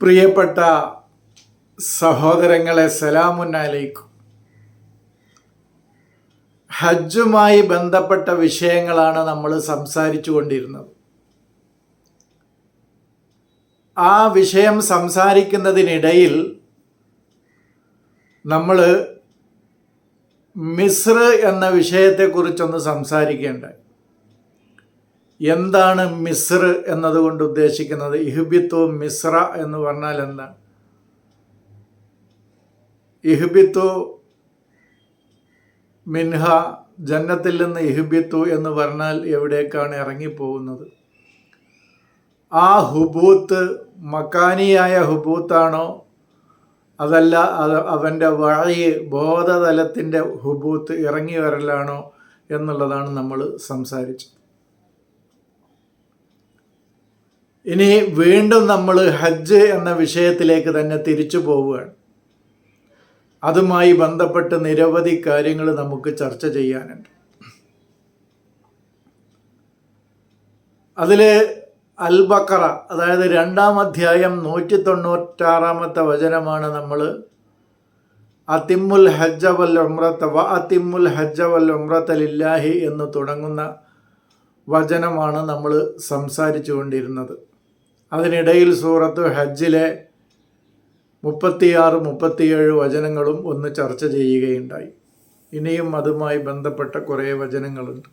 പ്രിയപ്പെട്ട സഹോദരങ്ങളെ സലാമുന്നലൈക്കും ഹജ്ജുമായി ബന്ധപ്പെട്ട വിഷയങ്ങളാണ് നമ്മൾ സംസാരിച്ചു കൊണ്ടിരുന്നത്. ആ വിഷയം സംസാരിക്കുന്നതിനിടയിൽ നമ്മൾ മിസ്ർ എന്ന വിഷയത്തെക്കുറിച്ചൊന്ന് സംസാരിക്കേണ്ടായി എന്താണ് മിസ്ർ എന്നതുകൊണ്ട് ഉദ്ദേശിക്കുന്നത്? ഇഹ്ബിത്തു മിസ്ര എന്ന് പറഞ്ഞാൽ എന്താണ്? ഇഹ്ബിത്തു മിൻഹ ജന്നത്തിൽ നിന്ന് ഇഹ്ബിത്തു എന്ന് പറഞ്ഞാൽ എവിടേക്കാണ് ഇറങ്ങിപ്പോകുന്നത്? ആ ഹുബൂത്ത് മക്കാനിയായ ഹുബൂത്താണോ? അതല്ല അത് അവന്റെ വഴി ബോധതലത്തിന്റെ ഹുബൂത്ത് ഇറങ്ങി വരലാണോ എന്നുള്ളതാണ് നമ്മൾ സംസാരിച്ചത്. ഇനി വീണ്ടും നമ്മൾ ഹജ്ജ് എന്ന വിഷയത്തിലേക്ക് തന്നെ തിരിച്ചു പോവുകയാണ്. അതുമായി ബന്ധപ്പെട്ട് നിരവധി കാര്യങ്ങൾ നമുക്ക് ചർച്ച ചെയ്യാനുണ്ട്. അതിൽ അൽ ബക്കറ അതായത് രണ്ടാം അധ്യായം നൂറ്റി തൊണ്ണൂറ്റാറാമത്തെ വചനമാണ് നമ്മൾ അതിമുൽ ഹജ്ജ വൽ ഉമ്രത്ത വ അതിമുൽ ഹജ്ജ വൽ ഉമ്രത്തലില്ലാഹി എന്ന് തുടങ്ങുന്ന വചനമാണ് നമ്മൾ സംസാരിച്ചു കൊണ്ടിരുന്നത്. അതിനിടയിൽ സൂറത്ത് ഹജ്ജിലെ മുപ്പത്തിയാറ് മുപ്പത്തിയേഴ് വചനങ്ങളും ഒന്ന് ചർച്ച ചെയ്യുകയുണ്ടായി. ഇനിയും അതുമായി ബന്ധപ്പെട്ട കുറേ വചനങ്ങളുണ്ട്.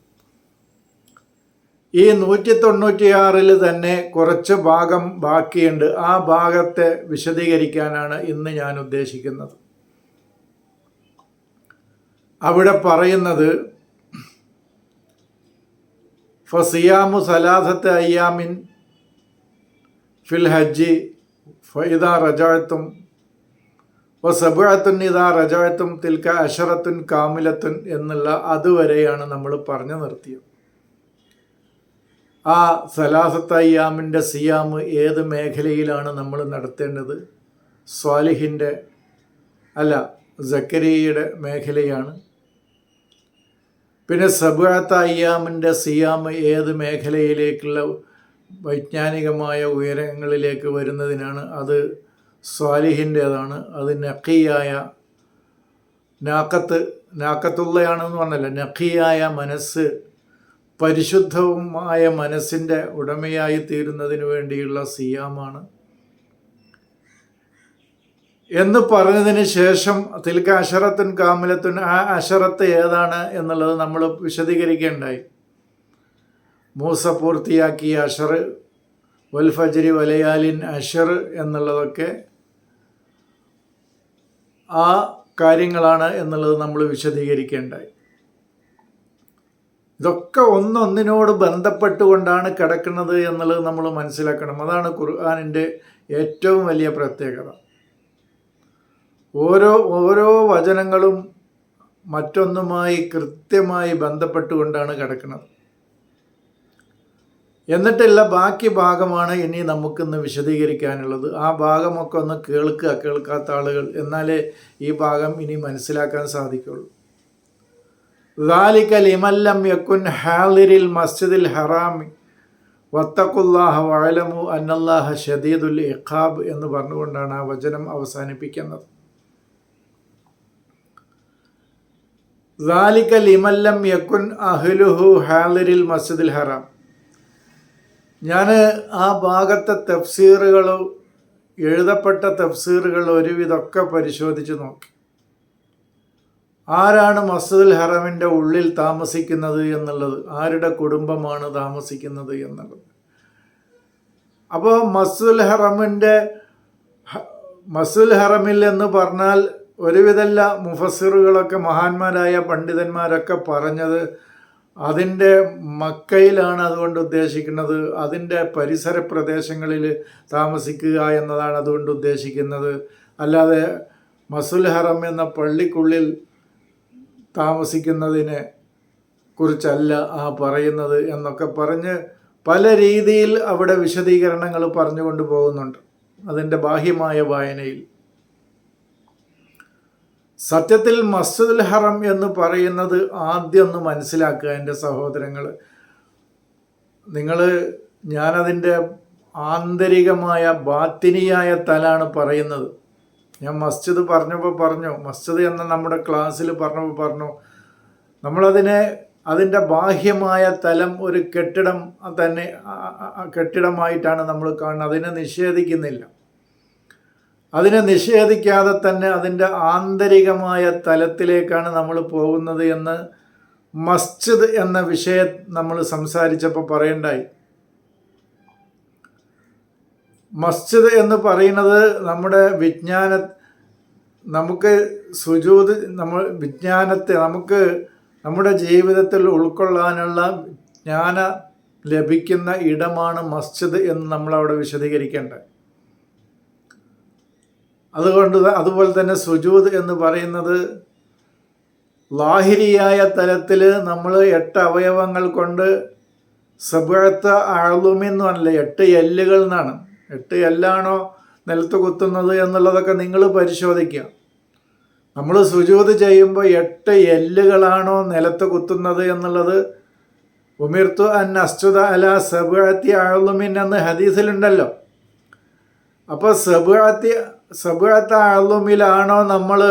ഈ നൂറ്റി തൊണ്ണൂറ്റിയാറിൽ തന്നെ കുറച്ച് ഭാഗം ബാക്കിയുണ്ട്. ആ ഭാഗത്തെ വിശദീകരിക്കാനാണ് ഇന്ന് ഞാൻ ഉദ്ദേശിക്കുന്നത്. അവിടെ പറയുന്നത് ഫസിയാമു സലാസത്ത് അയ്യാമിൻ ഫിൽ ഹജ്ജി ഫൈദ റജായത്തും വ സബുഴത്തുൻ ഇതാ റജായത്തും തിൽക്ക അഷറത്തുൻ കാമിലത്തുൻ എന്നുള്ള അതുവരെയാണ് നമ്മൾ പറഞ്ഞു നിർത്തിയത്. ആ സലാസത്ത് അയ്യാമിന്റെ സിയാമ് ഏത് മേഖലയിലാണ് നമ്മൾ നടത്തേണ്ടത്? സ്വാലിഹിന്റെ അല്ല ജക്കരിയുടെ മേഖലയാണ്. പിന്നെ സബുഴത്ത അയ്യാമിന്റെ സിയാമ് ഏത് മേഖലയിലേക്കുള്ള വൈജ്ഞാനികമായ ഉയരങ്ങളിലേക്ക് വരുന്നതിനാണ് അത് സ്വാലിഹിന്റേതാണ്. അത് നഖിയായ നാക്കത്ത് നാക്കത്തുള്ളയാണെന്ന് പറഞ്ഞല്ല. നഖിയായ മനസ്സ് പരിശുദ്ധവുമായ മനസ്സിന്റെ ഉടമയായി തീരുന്നതിന് വേണ്ടിയുള്ള സിയാമാണ്. എന്ന് പറഞ്ഞതിന് ശേഷം തിൽക്ക അഷറത്തുൻ കാമിലത്തുൻ ആ അഷറത്ത് ഏതാണ് എന്നുള്ളത് നമ്മൾ വിശദീകരിക്കേണ്ടായി. മൂസ പൂർത്തിയാക്കിയ അഷർ വൽഫജരി വലയാലിൻ അഷർ എന്നുള്ളതൊക്കെ ആ കാര്യങ്ങളാണ് എന്നുള്ളത് നമ്മൾ വിശദീകരിക്കേണ്ടായി. ഇതൊക്കെ ഒന്നൊന്നിനോട് ബന്ധപ്പെട്ടുകൊണ്ടാണ് കിടക്കുന്നത് എന്നുള്ളത് നമ്മൾ മനസ്സിലാക്കണം. അതാണ് ഖുർആാനിന്റെ ഏറ്റവും വലിയ പ്രത്യേകത. ഓരോ ഓരോ വചനങ്ങളും മറ്റൊന്നുമായി കൃത്യമായി ബന്ധപ്പെട്ടുകൊണ്ടാണ് കിടക്കുന്നത്. എന്നിട്ടുള്ള ബാക്കി ഭാഗമാണ് ഇനി നമുക്കിന്ന് വിശദീകരിക്കാനുള്ളത് ആ ഭാഗമൊക്കെ ഒന്ന് കേൾക്കുക കേൾക്കാത്ത ആളുകൾ എന്നാലേ ഈ ഭാഗം ഇനി മനസ്സിലാക്കാൻ സാധിക്കുള്ളൂ ذلك لمن لم يكن حاضر المسجد الحرام വത്തക്കുല്ലാഹ വഴലമു അന്നല്ലാഹ ഷദീദുൽ ഇഖാബ് എന്ന് പറഞ്ഞുകൊണ്ടാണ് ആ വചനം അവസാനിപ്പിക്കുന്നത് ذلك لمن لم يكن أهله حاضر المسجد الحرام ഞാൻ ആ ഭാഗത്തെ തഫ്സീറുകൾ എഴുതപ്പെട്ട തഫ്സീറുകൾ ഒരുവിധമൊക്കെ പരിശോധിച്ച് നോക്കി. ആരാണ് മസ്ജിദുൽ ഹറമിന്റെ ഉള്ളിൽ താമസിക്കുന്നത് എന്നുള്ളത്? ആരുടെ കുടുംബമാണ് താമസിക്കുന്നത് എന്നുള്ളത്. അപ്പോൾ മസ്ജിദുൽ ഹറമിന്റെ മസ്ജിദുൽ ഹറമിൽ എന്ന് പറഞ്ഞാൽ ഒരുവിധല്ല മുഫസിറുകളൊക്കെ മഹാന്മാരായ പണ്ഡിതന്മാരൊക്കെ പറഞ്ഞത് അതിന്റെ മക്കയിലാണ് അതുകൊണ്ട് ഉദ്ദേശിക്കുന്നത്. അതിന്റെ പരിസര പ്രദേശങ്ങളിൽ താമസിക്കുക എന്നതാണ് അതുകൊണ്ട് ഉദ്ദേശിക്കുന്നത്. അല്ലാതെ മസുൽ ഹറം എന്ന പള്ളിക്കുള്ളിൽ താമസിക്കുന്നതിനെ കുറിച്ചല്ല ആ പറയുന്നത് എന്നൊക്കെ പറഞ്ഞ് പല രീതിയിൽ അവിടെ വിശദീകരണങ്ങൾ പറഞ്ഞുകൊണ്ട് പോകുന്നുണ്ട്. അതിന്റെ ബാഹ്യമായ വായനയിൽ. സത്യത്തിൽ മസ്ജിദുൽ ഹറം എന്ന് പറയുന്നത് ആദ്യം ഒന്ന് മനസ്സിലാക്കുക എന്റെ സഹോദരങ്ങൾ. നിങ്ങൾ ഞാനതിന്റെ ആന്തരികമായ ബാത്തിനിയായ തലാണ് പറയുന്നത്. ഞാൻ മസ്ജിദ് പറഞ്ഞപ്പോൾ പറഞ്ഞു മസ്ജിദ് എന്ന നമ്മുടെ ക്ലാസ്സിൽ പറഞ്ഞപ്പോൾ പറഞ്ഞു നമ്മളതിനെ അതിന്റെ ബാഹ്യമായ തലം ഒരു കെട്ടിടം തന്നെ കെട്ടിടമായിട്ടാണ് നമ്മൾ കാണുന്നത്. അതിനെ നിഷേധിക്കുന്നില്ല. അതിനെ നിഷേധിക്കാതെ തന്നെ അതിന്റെ ആന്തരികമായ തലത്തിലേക്കാണ് നമ്മൾ പോകുന്നത് എന്ന് മസ്ജിദ് എന്ന വിഷയം നമ്മൾ സംസാരിച്ചപ്പോൾ പറയണ്ടായി. മസ്ജിദ് എന്ന് പറയുന്നത് നമ്മുടെ വിജ്ഞാന നമുക്ക് സുജൂത് നമ്മൾ വിജ്ഞാനത്തെ നമുക്ക് നമ്മുടെ ജീവിതത്തിൽ ഉൾക്കൊള്ളാനുള്ള ജ്ഞാന ലഭിക്കുന്ന ഇടമാണ് മസ്ജിദ് എന്ന് നമ്മളവിടെ വിശദീകരിക്കേണ്ടത്. അതുകൊണ്ട് അതുപോലെ തന്നെ സുജൂദ് എന്ന് പറയുന്നത് ലാഹിരിയായ തലത്തിൽ നമ്മൾ എട്ട് അവയവങ്ങൾ കൊണ്ട് സബഴത്ത അഴുമെന്ന് പറഞ്ഞില്ല എട്ട് എല്ലുകൾ എന്നാണ്. എട്ട് എല്ലാണോ നിലത്ത് കുത്തുന്നത് എന്നുള്ളതൊക്കെ നിങ്ങൾ പരിശോധിക്കുക. നമ്മൾ സുജൂത് ചെയ്യുമ്പോൾ എട്ട് എല്ലുകളാണോ നിലത്ത് കുത്തുന്നത് എന്നുള്ളത് ഉമിർത്തു അൻ അസ്തുത അല സബുഴത്തി അഴുമിൻ എന്ന് ഹദീസിലുണ്ടല്ലോ. അപ്പോൾ സബുഅത്തി സബുഅത്ത അളുമിലാണോ നമ്മൾ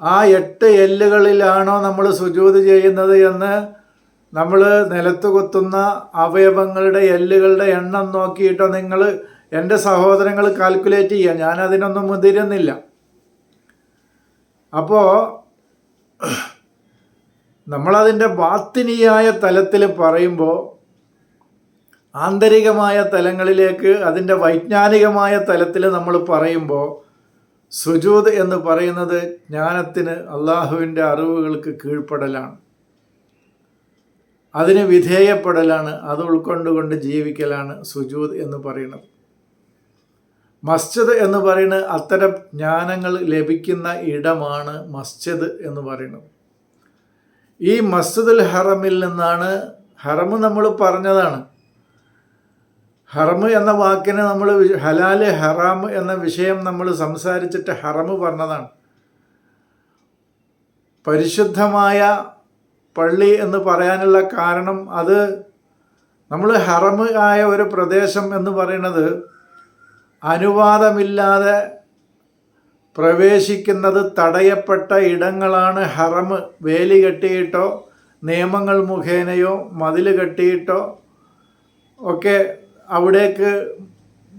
ആ എട്ട് എല്ലുകളിലാണോ നമ്മൾ സുജൂത് ചെയ്യുന്നത് എന്ന് നമ്മൾ നിലത്ത് കുത്തുന്ന അവയവങ്ങളുടെ എല്ലുകളുടെ എണ്ണം നോക്കിയിട്ടോ നിങ്ങൾ എന്റെ സഹോദരങ്ങൾ കാൽക്കുലേറ്റ് ചെയ്യുക ഞാൻ അതിനൊന്നും മുതിരുന്നില്ല. അപ്പോൾ നമ്മളതിന്റെ ബാത്തിനിയായ തലത്തിൽ പറയുമ്പോൾ ആന്തരികമായ തലങ്ങളിലേക്ക് അതിന്റെ വൈജ്ഞാനികമായ തലത്തിൽ നമ്മൾ പറയുമ്പോൾ സുജൂത് എന്ന് പറയുന്നത് ജ്ഞാനത്തിന് അള്ളാഹുവിന്റെ അറിവുകൾക്ക് കീഴ്പ്പെടലാണ്. അതിന് വിധേയപ്പെടലാണ് അത് ഉൾക്കൊണ്ടുകൊണ്ട് ജീവിക്കലാണ് സുജൂത് എന്ന് പറയുന്നത്. മസ്ജിദ് എന്ന് പറയുന്നത് അത്തരം ജ്ഞാനങ്ങൾ ലഭിക്കുന്ന ഇടമാണ് മസ്ജിദ് എന്ന് പറയുന്നത്. ഈ മസ്ജിദുൽ ഹറമിൽ നിന്നാണ് ഹറം നമ്മൾ പറഞ്ഞതാണ്. ഹറമ് എന്ന വാക്കിന് നമ്മൾ ഹലാൽ ഹറാം എന്ന വിഷയം നമ്മൾ സംസാരിച്ചിട്ട് ഹറമ് പറഞ്ഞതാണ്. പരിശുദ്ധമായ പള്ളി എന്ന് പറയാനുള്ള കാരണം അത് നമ്മൾ ഹറമ് ആയ ഒരു പ്രദേശം എന്ന് പറയുന്നത് അനുവാദമില്ലാതെ പ്രവേശിക്കുന്നത് തടയപ്പെട്ട ഇടങ്ങളാണ് ഹറമ്. വേലി കെട്ടിയിട്ടോ നിയമങ്ങൾ മുഖേനയോ മതിൽ കെട്ടിയിട്ടോ ഒക്കെ അവിടേക്ക്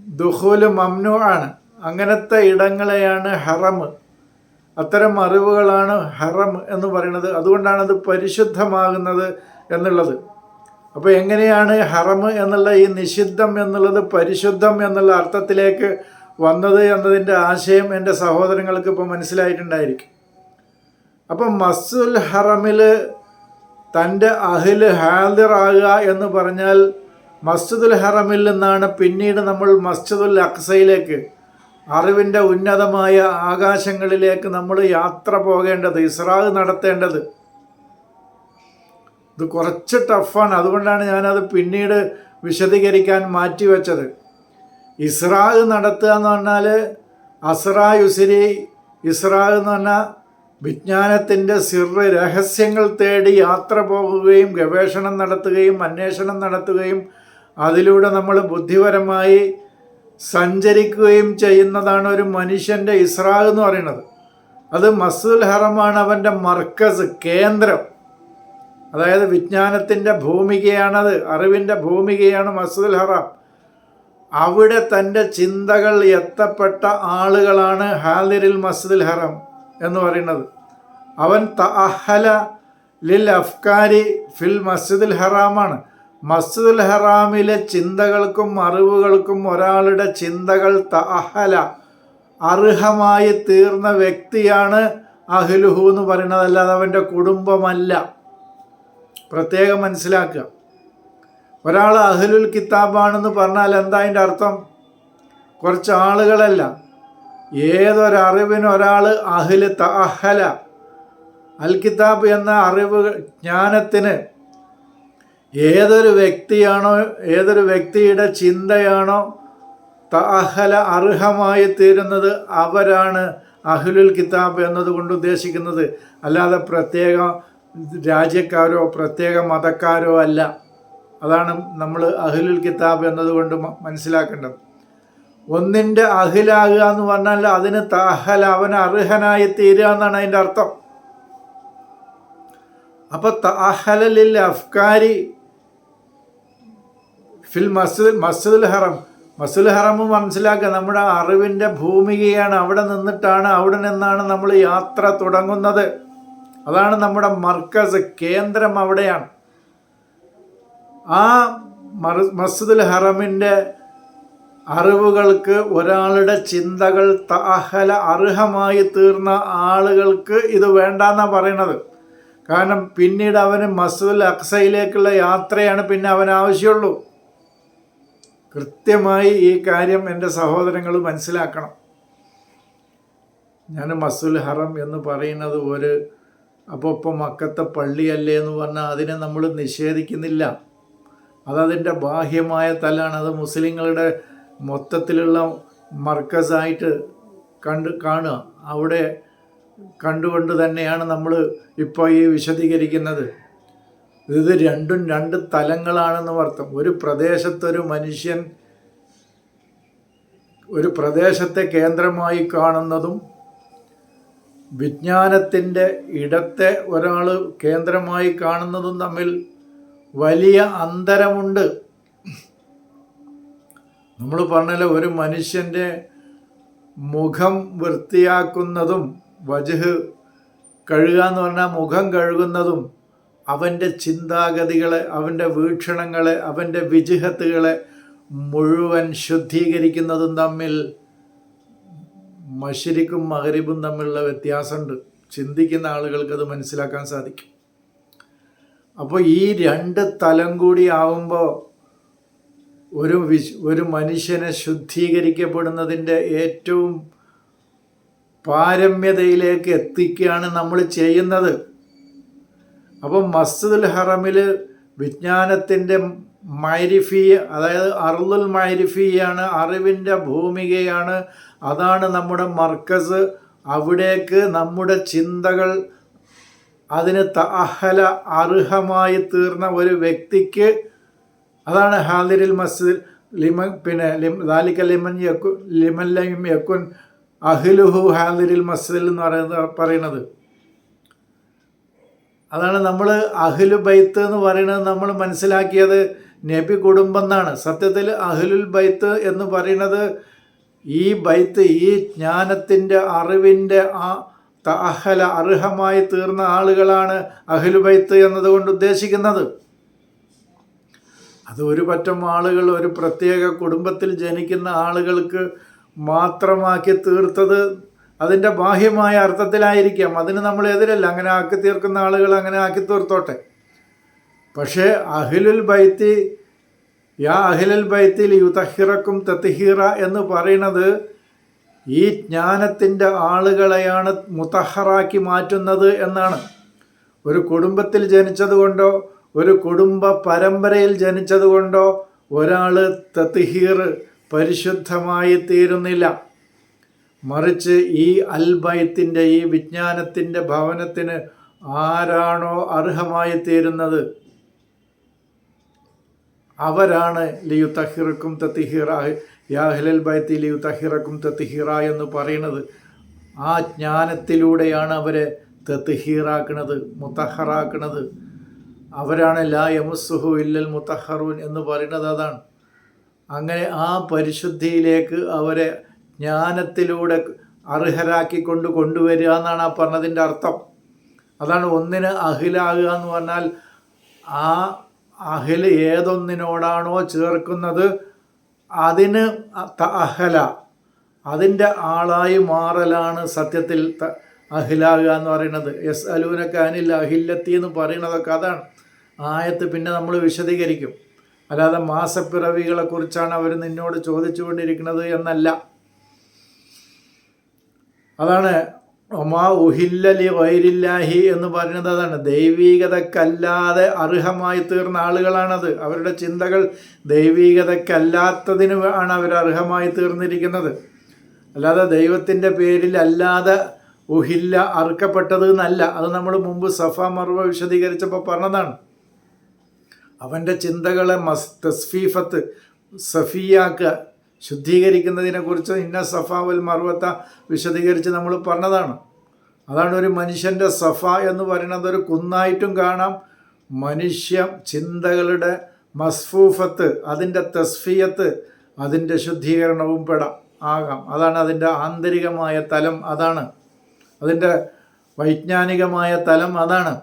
ദുഹൂൽ മംനു ആണ്. അങ്ങനത്തെ ഇടങ്ങളെയാണ് ഹറം. അത്തരം അറിവുകളാണ് ഹറം എന്ന് പറയുന്നത്. അതുകൊണ്ടാണ് അത് പരിശുദ്ധമാകുന്നത് എന്നുള്ളത്. അപ്പോൾ എങ്ങനെയാണ് ഹറം എന്നുള്ള ഈ നിഷിദ്ധം എന്നുള്ളത് പരിശുദ്ധം എന്നുള്ള അർത്ഥത്തിലേക്ക് വന്നത് എന്നതിന്റെ ആശയം എന്റെ സഹോദരങ്ങൾക്ക് ഇപ്പോൾ മനസ്സിലായിട്ടുണ്ടായിരിക്കും. അപ്പം മസ്സുൽ ഹറമിൽ തന്റെ അഹിൽ ഹാദിറാകുക എന്ന് പറഞ്ഞാൽ മസ്ജിദുൽ ഹറമിൽ നിന്നാണ് പിന്നീട് നമ്മൾ മസ്ജിദുൽ അക്സയിലേക്ക് അറിവിന്റെ ഉന്നതമായ ആകാശങ്ങളിലേക്ക് നമ്മൾ യാത്ര പോകേണ്ടത് ഇസ്രാഹ് നടത്തേണ്ടത്. ഇത് കുറച്ച് ടഫാണ്. അതുകൊണ്ടാണ് ഞാനത് പിന്നീട് വിശദീകരിക്കാൻ മാറ്റിവെച്ചത്. ഇസ്രാഹ് നടത്തുക എന്ന് പറഞ്ഞാൽ അസ്രാ യുസിരി ഇസ്രാഹ് എന്ന് പറഞ്ഞാൽ വിജ്ഞാനത്തിന്റെ സിറ് രഹസ്യങ്ങൾ തേടി യാത്ര പോകുകയും ഗവേഷണം നടത്തുകയും അന്വേഷണം നടത്തുകയും അതിലൂടെ നമ്മൾ ബുദ്ധിപരമായി സഞ്ചരിക്കുകയും ചെയ്യുന്നതാണ് ഒരു മനുഷ്യന്റെ ഇസ്രാ എന്ന് പറയുന്നത്. അത് മസുൽ ഹറമാണ് അവന്റെ മർക്കസ് കേന്ദ്രം. അതായത് വിജ്ഞാനത്തിന്റെ ഭൂമികയാണത് അറിവിന്റെ ഭൂമികയാണ് മസുൽ ഹറാം. അവിടെ തന്റെ ചിന്തകൾ എത്തപ്പെട്ട ആളുകളാണ് ഹാദിരിൽ മസ്ജിദുൽ ഹറം എന്ന് പറയുന്നത്. അവൻ തഅഹല ലിൽ അഫ്കാരി ഫിൽ മസ്ജിദുൽ ഹറാമാണ്. മസ്ജിദുൽ ഹറാമിലെ ചിന്തകൾക്കും അറിവുകൾക്കും ഒരാളുടെ ചിന്തകൾ തഹല അർഹമായി തീർന്ന വ്യക്തിയാണ് അഹ്ലുഹു എന്ന് പറയുന്നത്. അല്ലാതെ അവന്റെ കുടുംബമല്ല. പ്രത്യേകം മനസ്സിലാക്കുക. ഒരാൾ അഹ്ലുൽ കിതാബാണെന്ന് പറഞ്ഞാൽ എന്താ അതിന്റെ അർത്ഥം? കുറച്ച് ആളുകളല്ല. ഏതൊരറിവിന് ഒരാൾ അഹ്ല് തഅഹല. അൽ കിതാബ് എന്ന അറിവ് ജ്ഞാനത്തിന് ഏതൊരു വ്യക്തിയാണോ ഏതൊരു വ്യക്തിയുടെ ചിന്തയാണോ അഹല അർഹമായി തീരുന്നത് അവരാണ് അഹ്ലുൽ കിതാബ് എന്നതുകൊണ്ട് ഉദ്ദേശിക്കുന്നത്. അല്ലാതെ പ്രത്യേക രാജ്യക്കാരോ പ്രത്യേക മതക്കാരോ അല്ല. അതാണ് നമ്മൾ അഹ്ലുൽ കിതാബ് എന്നതുകൊണ്ട് മനസ്സിലാക്കേണ്ടത്. ഒന്നിന്റെ അഹിലാകുക എന്ന് പറഞ്ഞാൽ അതിന് തഹല അവൻ അർഹനായി തീരുക എന്നാണ് അതിന്റെ അർത്ഥം. അപ്പൊ തഹലിൽ അഫ്കാരി ഫിൽ മസ്ജിദ് മസ്ജിദുൽ ഹറം. മസ്ജിദുൽ ഹറം മനസ്സിലാക്കുക നമ്മുടെ അറിവിന്റെ ഭൂമികയാണ് അവിടെ നിന്നിട്ടാണ് അവിടെ നിന്നാണ് നമ്മൾ യാത്ര തുടങ്ങുന്നത്. അതാണ് നമ്മുടെ മർക്കസ് കേന്ദ്രം അവിടെയാണ്. ആ മസ്ജിദുൽ ഹറമിന്റെ അറിവുകൾക്ക് ഒരാളുടെ ചിന്തകൾ താഹല അർഹമായി തീർന്ന ആളുകൾക്ക് ഇത് വേണ്ടെന്നാണ് പറയണത്. കാരണം പിന്നീട് അവന് മസ്ജിദുൽ അക്സയിലേക്കുള്ള യാത്രയാണ് പിന്നെ അവൻ ആവശ്യമുള്ളൂ. കൃത്യമായി ഈ കാര്യം എന്റെ സഹോദരങ്ങൾ മനസ്സിലാക്കണം. ഞാൻ മസുൽ ഹറം എന്ന് പറയുന്നത് ഒരു അപ്പോൾ മക്കത്തെ പള്ളിയല്ലേ എന്ന് പറഞ്ഞാൽ അതിനെ നമ്മൾ നിഷേധിക്കുന്നില്ല. അതതിന്റെ ബാഹ്യമായ തലാണ്. അത് മുസ്ലിങ്ങളുടെ മൊത്തത്തിലുള്ള മർക്കസായിട്ട് കണ്ട് കാണുക. അവിടെ കണ്ടുകൊണ്ട് തന്നെയാണ് നമ്മൾ ഇപ്പോൾ ഈ വിശദീകരിക്കുന്നത്. ഇത് രണ്ടും രണ്ട് തലങ്ങളാണെന്ന് അർത്ഥം. ഒരു പ്രദേശത്തൊരു മനുഷ്യൻ ഒരു പ്രദേശത്തെ കേന്ദ്രമായി കാണുന്നതും വിജ്ഞാനത്തിന്റെ ഇടത്തെ ഒരാൾ കേന്ദ്രമായി കാണുന്നതും തമ്മിൽ വലിയ അന്തരമുണ്ട്. നമ്മൾ പറഞ്ഞല്ലോ ഒരു മനുഷ്യന്റെ മുഖം വൃത്തിയാക്കുന്നതും വജഹ് കഴുകുക എന്ന് പറഞ്ഞാൽ മുഖം കഴുകുന്നതും അവന്റെ ചിന്താഗതികളെ അവന്റെ വീക്ഷണങ്ങളെ അവന്റെ വിജിഹത്തുകളെ മുഴുവൻ ശുദ്ധീകരിക്കുന്നതും തമ്മിൽ മഷിരിക്കും മകരിബും തമ്മിലുള്ള വ്യത്യാസമുണ്ട്. ചിന്തിക്കുന്ന ആളുകൾക്ക് അത് മനസ്സിലാക്കാൻ സാധിക്കും. അപ്പോൾ ഈ രണ്ട് തലം കൂടി ആവുമ്പോൾ ഒരു വിശ് ഒരു മനുഷ്യനെ ശുദ്ധീകരിക്കപ്പെടുന്നതിന്റെ ഏറ്റവും പാരമ്യതയിലേക്ക് എത്തിക്കുകയാണ് നമ്മൾ ചെയ്യുന്നത്. അപ്പം മസ്ജിദുൽ ഹറമിൽ വിജ്ഞാനത്തിന്റെ മൈരിഫി അതായത് അറുതുൽ മൈരിഫിയാണ് അറിവിന്റെ ഭൂമികയാണ്. അതാണ് നമ്മുടെ മർക്കസ്. അവിടേക്ക് നമ്മുടെ ചിന്തകൾ അതിന് തഹല അർഹമായി തീർന്ന ഒരു വ്യക്തിക്ക് അതാണ് ഹാദിരിൽ മസ്ജിദ് ലിമൻ പിന്നെ ലിം ദാലിക്ക ലിമൻ യക്കു ലിമൻ ലൈം യക്കുൻ അഹിലുഹു ഹാദിരിൽ മസ്ജിദിൽ എന്ന് പറയുന്നത് പറയുന്നത്. അതാണ് നമ്മൾ അഹ്ലു ബൈത്ത് എന്ന് പറയുന്നത് നമ്മൾ മനസ്സിലാക്കിയത് നബി കുടുംബം എന്നാണ് സത്യത്തിൽ അഹ്ലുൽ ബൈത്ത് എന്ന് പറയുന്നത് ഈ ബൈത്ത് ഈ ജ്ഞാനത്തിന്റെ അറിവിന്റെ ആ താഹല അർഹമായി തീർന്ന ആളുകളാണ് അഹ്ലു ബൈത്ത് എന്നതുകൊണ്ട് ഉദ്ദേശിക്കുന്നത്. അത് ഒരു പറ്റം ആളുകൾ ഒരു പ്രത്യേക കുടുംബത്തിൽ ജനിക്കുന്ന ആളുകൾക്ക് മാത്രമാക്കി തീർത്തത് അതിന്റെ ബാഹ്യമായ അർത്ഥത്തിലായിരിക്കാം. അതിന് നമ്മൾ എതിരല്ല. അങ്ങനെ ആക്കി തീർക്കുന്ന ആളുകൾ അങ്ങനെ ആക്കി തീർത്തോട്ടെ. പക്ഷേ അഹിലുൽ ബൈത്തി യാ അഹിലുൽ ബൈത്തിൽ യുതഹിറക്കും തത്തിഹീറ എന്ന് പറയുന്നത് ഈ ജ്ഞാനത്തിന്റെ ആളുകളെയാണ് മുതഹറാക്കി മാറ്റുന്നത് എന്നാണ്. ഒരു കുടുംബത്തിൽ ജനിച്ചതുകൊണ്ടോ ഒരു കുടുംബ പരമ്പരയിൽ ജനിച്ചതുകൊണ്ടോ ഒരാൾ തത്തിഹീർ പരിശുദ്ധമായി തീരുന്നില്ല. മറിച്ച് ഈ അൽബൈത്തിന്റെ ഈ വിജ്ഞാനത്തിന്റെ ഭവനത്തിന് ആരാണോ അർഹമായി തീരുന്നത്? അവരാണ് ലിയു തഹിറക്കും തത്തിഹിറ യാഹ്ലൽ ബൈത്തി ലിയു തഹിറക്കും തത്തിഹിറ എന്ന് പറയുന്നത്. ആ ജ്ഞാനത്തിലൂടെയാണ് അവരെ തത്തിഹീറാക്കണത് മുത്തഹറാക്കണത് അവരാണ് ലാ യമുസുഹു ഇല്ലൽ മുത്തഹറൂൻ എന്ന് പറയുന്നത് അതാണ്. അങ്ങനെ ആ പരിശുദ്ധിയിലേക്ക് അവരെ ജ്ഞാനത്തിലൂടെ അർഹരാക്കിക്കൊണ്ട് കൊണ്ടുവരിക എന്നാണ് ആ പറഞ്ഞതിന്റെ അർത്ഥം. അതാണ് ഒന്നിന് അഹിലാകുക എന്ന് പറഞ്ഞാൽ ആ അഹിൽ ഏതൊന്നിനോടാണോ ചേർക്കുന്നത് അതിന് അഹല അതിന്റെ ആളായി മാറലാണ് സത്യത്തിൽ അഖിലാകുക എന്ന് പറയുന്നത്. എസ് അലൂനൊക്കെ അനിൽ അഹില്ലത്തി എന്ന് പറയുന്നതൊക്കെ അതാണ്. ആയത്ത് പിന്നെ നമ്മൾ വിശദീകരിക്കും. അല്ലാതെ മാസപ്പിറവികളെക്കുറിച്ചാണ് അവർ നിന്നോട് ചോദിച്ചുകൊണ്ടിരിക്കുന്നത് എന്നല്ല. അതാണ് ഒമാ ഉഹില്ലലി വൈരില്ലാഹി എന്ന് പറയുന്നത് അതാണ്. ദൈവീകതക്കല്ലാതെ അർഹമായി തീർന്ന ആളുകളാണത്. അവരുടെ ചിന്തകൾ ദൈവീകതക്കല്ലാത്തതിന് ആണ് അവർ അർഹമായി തീർന്നിരിക്കുന്നത്. അല്ലാതെ ദൈവത്തിന്റെ പേരിൽ അല്ലാതെ ഉഹില്ല അറുക്കപ്പെട്ടത് എന്നല്ല. അത് നമ്മൾ മുമ്പ് സഫ മർവ വിശദീകരിച്ചപ്പോൾ പറഞ്ഞതാണ്. അവന്റെ ചിന്തകളെ മസ് തസ്ഫീഫത്ത് സഫിയാക്കുക ശുദ്ധീകരിക്കുന്നതിനെക്കുറിച്ച് ഇന്ന സഫാവൽ മർവത്ത വിശദീകരിച്ച് നമ്മൾ പറഞ്ഞതാണ്. അതാണ് ഒരു മനുഷ്യന്റെ സഫ എന്ന് പറയുന്നത് ഒരു കുന്നായിട്ടും കാണാം. മനുഷ്യ ചിന്തകളുടെ മസ്ഫൂഫത്ത് അതിന്റെ തസ്ഫിയത്ത് അതിന്റെ ശുദ്ധീകരണവും പെടാം ആകാം. അതാണ് അതിന്റെ ആന്തരികമായ തലം അതാണ്. അതിന്റെ വൈജ്ഞാനികമായ തലം അതാണ്.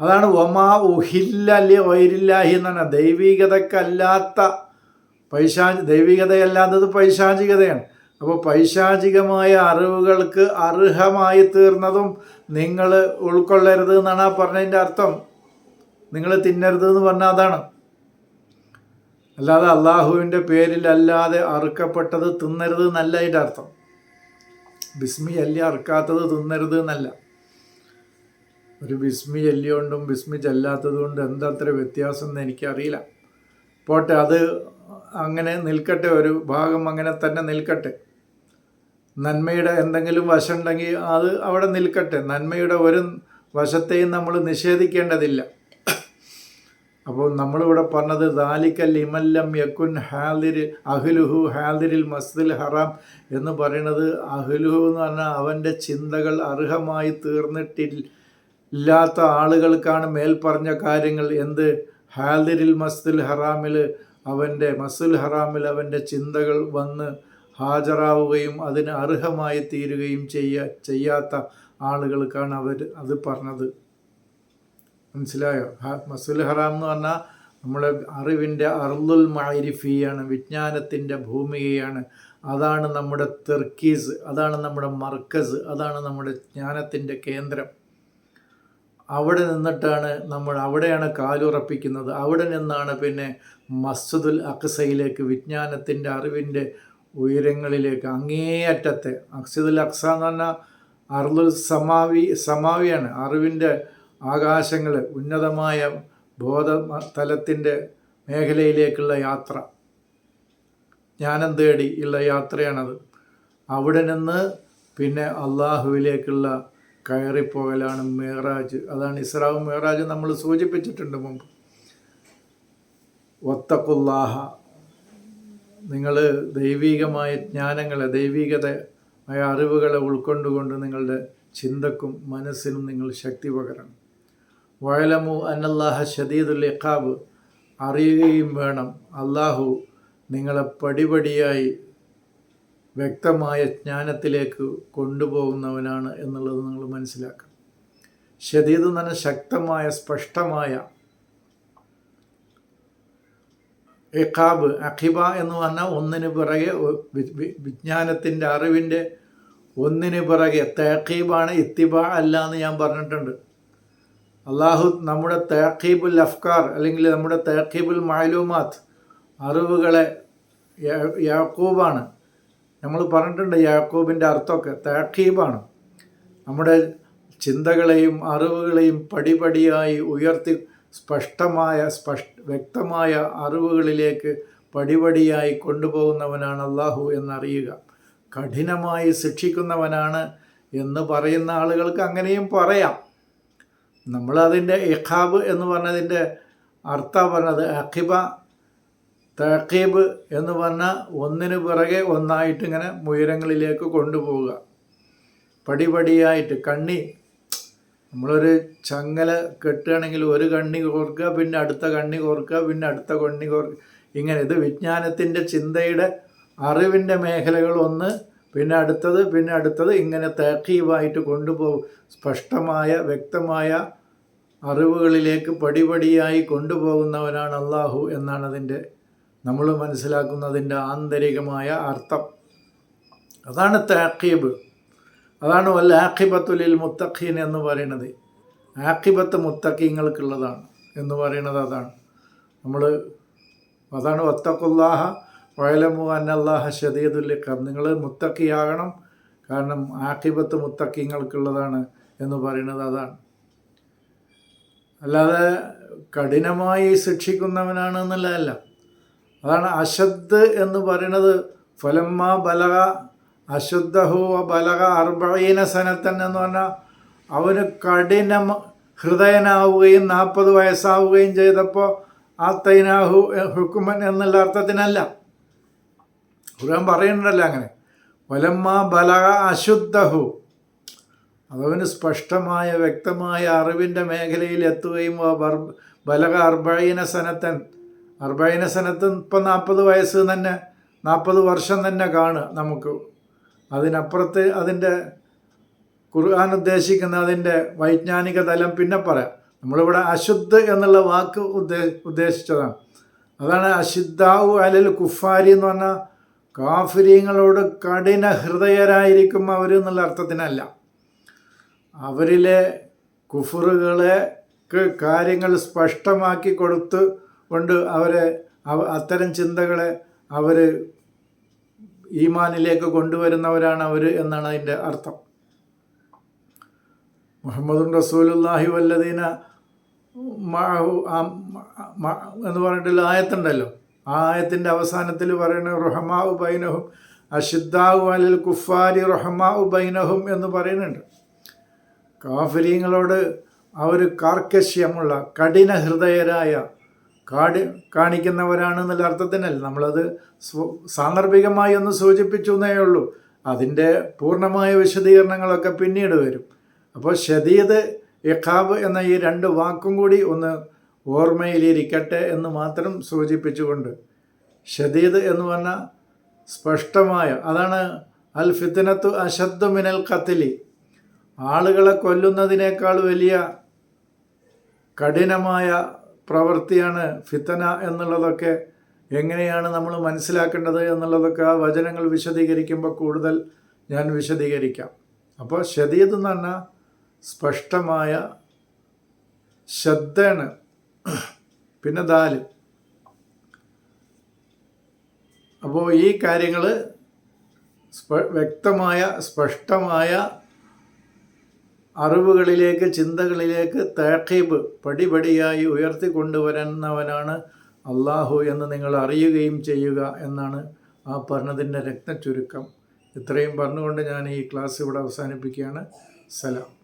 അതാണ് ഒമാ ഉഹില്ലി വൈരില്ലാഹി എന്നാണ് ദൈവികതക്കല്ലാത്ത പൈശാചി ദൈവികതയല്ലാത്തത് പൈശാചികതയാണ്. അപ്പോൾ പൈശാചികമായ അറിവുകൾക്ക് അർഹമായി തീർന്നതും നിങ്ങൾ ഉൾക്കൊള്ളരുത് എന്നാണ് ആ പറഞ്ഞതിന്റെ അർത്ഥം. നിങ്ങൾ തിന്നരുത് എന്ന് പറഞ്ഞാൽ അതാണ്. അല്ലാതെ അള്ളാഹുവിന്റെ പേരിലല്ലാതെ അറുക്കപ്പെട്ടത് തിന്നരുത് എന്നല്ല അതിന്റെ അർത്ഥം. ബിസ്മി അല്ലി അറുക്കാത്തത് തിന്നരുത് എന്നല്ല. ഒരു ബിസ്മി ചൊല്ലിയോണ്ടും ബിസ്മി ചെല്ലാത്തത് കൊണ്ട് എന്തത്ര വ്യത്യാസം എന്ന് എനിക്കറിയില്ല. പോട്ടെ അത് അങ്ങനെ നിൽക്കട്ടെ ഒരു ഭാഗം അങ്ങനെ തന്നെ നിൽക്കട്ടെ. നന്മയുടെ എന്തെങ്കിലും വശമുണ്ടെങ്കിൽ അത് അവിടെ നിൽക്കട്ടെ. നന്മയുടെ ഒരു വശത്തെയും നമ്മൾ നിഷേധിക്കേണ്ടതില്ല. അപ്പോൾ നമ്മളിവിടെ പറഞ്ഞത് ദാലിക്കൽ ഇമല്ലം യക്കുൻ ഹാദിർ അഹ്ലുഹു ഹാദിരിൽ മസ്ദിൽ ഹറാം എന്ന് പറയുന്നത് അഹ്ലുഹു എന്ന് പറഞ്ഞാൽ അവന്റെ ചിന്തകൾ അർഹമായി തീർന്നിട്ടില്ലാത്ത ആളുകൾക്കാണ് മേൽപ്പറഞ്ഞ കാര്യങ്ങൾ. എന്ത്? ഹാദിരിൽ മസ്ദിൽ ഹറാമിൽ അവന്റെ മസുൽ ഹറാമിൽ അവന്റെ ചിന്തകൾ വന്ന് ഹാജരാവുകയും അതിന് അർഹമായി തീരുകയും ചെയ്യ ചെയ്യാത്ത ആളുകൾക്കാണ് അവർ അത് പറഞ്ഞത്. മനസ്സിലായോ? മസുൽ ഹറാം എന്ന് പറഞ്ഞാൽ നമ്മുടെ അറിവിന്റെ അർലുൽ മാരിഫിയാണ് വിജ്ഞാനത്തിന്റെ ഭൂമികയാണ്. അതാണ് നമ്മുടെ തെർക്കീസ് അതാണ് നമ്മുടെ മർക്കസ് അതാണ് നമ്മുടെ ജ്ഞാനത്തിന്റെ കേന്ദ്രം. അവിടെ നിന്നിട്ടാണ് നമ്മൾ അവിടെയാണ് കാലുറപ്പിക്കുന്നത്. അവിടെ നിന്നാണ് പിന്നെ മസ്ജിദുൽ അക്സയിലേക്ക് വിജ്ഞാനത്തിന്റെ അറിവിന്റെ ഉയരങ്ങളിലേക്ക് അങ്ങേയറ്റത്തെ. അക്സദുൽ അക്സ എന്ന് പറഞ്ഞാൽ അർലുൽ സമാവി സമാവിയാണ്. അറിവിന്റെ ആകാശങ്ങൾ ഉന്നതമായ ബോധ തലത്തിന്റെ മേഖലയിലേക്കുള്ള യാത്ര. ജ്ഞാനം തേടി ഉള്ള യാത്രയാണത്. അവിടെ നിന്ന് പിന്നെ അള്ളാഹുവിലേക്കുള്ള കയറിപ്പോകലാണ് മേറാജ് അതാണ് ഇസ്രാവ് മേറാജ് നമ്മൾ സൂചിപ്പിച്ചിട്ടുണ്ട് മുമ്പ്. ഒത്തക്കുല്ലാഹ നിങ്ങൾ ദൈവീകമായ ജ്ഞാനങ്ങളെ ദൈവികതമായ അറിവുകളെ ഉൾക്കൊണ്ടുകൊണ്ട് നിങ്ങളുടെ ചിന്തക്കും മനസ്സിനും നിങ്ങൾ ശക്തി പകരണം. വയലമു അന്നല്ലാഹ ഷദീദുൽ ഇഖാബ് അറിയുകയും വേണം. അള്ളാഹു നിങ്ങളെ പടിപടിയായി വ്യക്തമായ ജ്ഞാനത്തിലേക്ക് കൊണ്ടുപോകുന്നവനാണ് എന്നുള്ളത് നിങ്ങൾ മനസ്സിലാക്കണം. ഷദീദ് എന്ന് ശക്തമായ സ്പഷ്ടമായ എഖാബ് അഖിബ എന്ന് പറഞ്ഞാൽ ഒന്നിന് പിറകെ വിജ്ഞാനത്തിന്റെ അറിവിന്റെ ഒന്നിന് പിറകെ. തേഖീബാണ് ഇത്തിബ അല്ല എന്ന് ഞാൻ പറഞ്ഞിട്ടുണ്ട്. അള്ളാഹു നമ്മുടെ തേഖീബുൽ അഫ്കാർ അല്ലെങ്കിൽ നമ്മുടെ തേഖീബുൽ മാലൂമാത്ത് അറിവുകളെ യാക്കൂബാണ്. നമ്മൾ പറഞ്ഞിട്ടുണ്ട് യാക്കോബിന്റെ അർത്ഥമൊക്കെ തേക്കീബാണ് നമ്മുടെ ചിന്തകളെയും അറിവുകളെയും പടിപടിയായി ഉയർത്തി സ്പഷ്ടമായ സ്പഷ്ട വ്യക്തമായ അറിവുകളിലേക്ക് പടിപടിയായി കൊണ്ടുപോകുന്നവനാണ് അള്ളാഹു എന്നറിയുക. കഠിനമായി ശിക്ഷിക്കുന്നവനാണ് എന്ന് പറയുന്ന ആളുകൾക്ക് അങ്ങനെയും പറയാം. നമ്മളതിന്റെ ഇഖാബ് എന്ന് പറഞ്ഞതിന്റെ അർത്ഥം പറഞ്ഞത് അഖിബ തഖീബ് എന്ന് പറഞ്ഞാൽ ഒന്നിനു പിറകെ ഒന്നായിട്ട് ഇങ്ങനെ ഉയരങ്ങളിലേക്ക് കൊണ്ടുപോവുക. പടിപടിയായിട്ട് കണ്ണി. നമ്മളൊരു ചങ്ങല കെട്ടുകയാണെങ്കിൽ ഒരു കണ്ണി കോർക്കുക പിന്നെ അടുത്ത കണ്ണി കോർക്കുക പിന്നെ അടുത്ത കണ്ണി കോർക്കുക. ഇങ്ങനെ ഇത് വിജ്ഞാനത്തിന്റെ ചിന്തയുടെ അറിവിന്റെ മേഖലകൾ ഒന്ന് പിന്നെ അടുത്തത് പിന്നെ അടുത്തത് ഇങ്ങനെ തേക്കീവായിട്ട് കൊണ്ടുപോകും സ്പഷ്ടമായ വ്യക്തമായ അറിവുകളിലേക്ക് പടിപടിയായി കൊണ്ടുപോകുന്നവനാണ് അള്ളാഹു എന്നാണ് അതിന്റെ നമ്മൾ മനസ്സിലാക്കുന്നതിന്റെ ആന്തരികമായ അർത്ഥം. അതാണ് താക്കീബ് അതാണ് വല്ല ആഖിബത്തുലിൽ മുത്തഖീൻ എന്ന് പറയുന്നത്. ആഖിബത്ത് മുത്തഖീങ്ങൾക്കുള്ളതാണ് എന്ന് പറയുന്നത് അതാണ്. നമ്മൾ അതാണ് ഒത്തക്കുല്ലാഹ വയലമു അന്നല്ലാഹ ഷദീദുല്ലിഖം നിങ്ങൾ മുത്തക്കിയാകണം കാരണം ആഖിബത്ത് മുത്തക്കിങ്ങൾക്കുള്ളതാണ് എന്ന് പറയുന്നത് അതാണ്. അല്ലാതെ കഠിനമായി ശിക്ഷിക്കുന്നവനാണ് എന്നുള്ളതല്ല. അതാണ് അശദ് എന്ന് പറയുന്നത് ഫലമ്മ ബലക അശുദ്ധഹു ബലക അർബീന സനത്തൻ എന്ന് പറഞ്ഞാൽ അവന് കഠിന ഹൃദയനാവുകയും നാൽപ്പത് വയസ്സാവുകയും ചെയ്തപ്പോൾ ആ തൈനാഹു ഹുക്കുമൻ എന്നുള്ള അർത്ഥത്തിനല്ല. ഖുർആൻ പറയുന്നുണ്ടല്ലോ അങ്ങനെ. വലമ്മ ബലക അശുദ്ധഹു. അതവന് സ്പഷ്ടമായ വ്യക്തമായ അറിവിന്റെ മേഖലയിൽ എത്തുകയും ബലക അർബീന സനത്തൻ അർബൈന സനത്ത് ഇപ്പം നാൽപ്പത് വയസ്സ് തന്നെ നാൽപ്പത് വർഷം തന്നെ കാണുക നമുക്ക്. അതിനപ്പുറത്ത് അതിന്റെ ഖുർആൻ ഉദ്ദേശിക്കുന്ന അതിന്റെ വൈജ്ഞാനിക തലം പിന്നെ പറയാം. നമ്മളിവിടെ അശുദ്ധ എന്നുള്ള വാക്ക് ഉദ്ദേ ഉദ്ദേശിച്ചതാണ്. അതാണ് അശുദ്ധാവു അലൽ കുഫാരി എന്ന് പറഞ്ഞാൽ കാഫിരിയങ്ങളോട് കഠിന ഹൃദയരായിരിക്കും അവർ എന്നുള്ള അർത്ഥത്തിനല്ല. അവരിലെ കുഫറുകളെ കാര്യങ്ങൾ സ്പഷ്ടമാക്കി കൊടുത്ത് കൊണ്ട് അവരെ അവ- അത്തരം ചിന്തകളെ അവർ ഈമാനിലേക്ക് കൊണ്ടുവരുന്നവരാണ് അവർ എന്നാണ് അതിന്റെ അർത്ഥം. മുഹമ്മദും റസൂലുല്ലാഹി വല്ലദീന എന്ന് പറഞ്ഞിട്ടുള്ള ആയത്തുണ്ടല്ലോ. ആ ആയത്തിന്റെ അവസാനത്തിൽ പറയുന്ന റഹ്മാ ഉബൈനഹും അഷിദ്ദാഹു അലിൽ കുഫാരി റഹ്മാ ഉബൈനഹും എന്ന് പറയുന്നുണ്ട്. കാഫലീങ്ങളോട് അവർ കാർക്കശ്യമുള്ള കഠിന ഹൃദയരായ കാടി കാണിക്കുന്നവരാണെന്നുള്ള അർത്ഥത്തിനല്ല. നമ്മളത് സാന്ദർഭികമായി ഒന്ന് സൂചിപ്പിച്ചു എന്നേ ഉള്ളൂ. അതിന്റെ പൂർണമായ വിശദീകരണങ്ങളൊക്കെ പിന്നീട് വരും. അപ്പോൾ ഷദീദ് ഇഖാബ് എന്ന ഈ രണ്ട് വാക്കും കൂടി ഒന്ന് ഓർമ്മയിലിരിക്കട്ടെ എന്ന് മാത്രം സൂചിപ്പിച്ചുകൊണ്ട് ഷദീദ് എന്ന് പറഞ്ഞാൽ സ്പഷ്ടമായ അതാണ് അൽ ഫിത്തനത്തു അശദ്ദു മിനൽ കത്തിലി ആളുകളെ കൊല്ലുന്നതിനേക്കാൾ വലിയ കഠിനമായ പ്രവൃത്തിയാണ് ഫിത്തന എന്നുള്ളതൊക്കെ എങ്ങനെയാണ് നമ്മൾ മനസ്സിലാക്കേണ്ടത് എന്നുള്ളതൊക്കെ ആ വചനങ്ങൾ വിശദീകരിക്കുമ്പോൾ കൂടുതൽ ഞാൻ വിശദീകരിക്കാം. അപ്പോൾ ഷദീദ് എന്ന് പറഞ്ഞാൽ സ്പഷ്ടമായ ശ്രദ്ധയാണ് പിന്നെ ദാൽ. അപ്പോൾ ഈ കാര്യങ്ങൾ വ്യക്തമായ സ്പഷ്ടമായ അറിവുകളിലേക്ക് ചിന്തകളിലേക്ക് തേക്കീബ് പടിപടിയായി ഉയർത്തിക്കൊണ്ടുവരുന്നവനാണ് അള്ളാഹു എന്ന് നിങ്ങൾ അറിയുകയും ചെയ്യുക എന്നാണ് ആ പറഞ്ഞതിന്റെ രക്തചുരുക്കം ഇത്രയും പറഞ്ഞുകൊണ്ട് ഞാൻ ഈ ക്ലാസ് ഇവിടെ അവസാനിപ്പിക്കുകയാണ്. സലാം.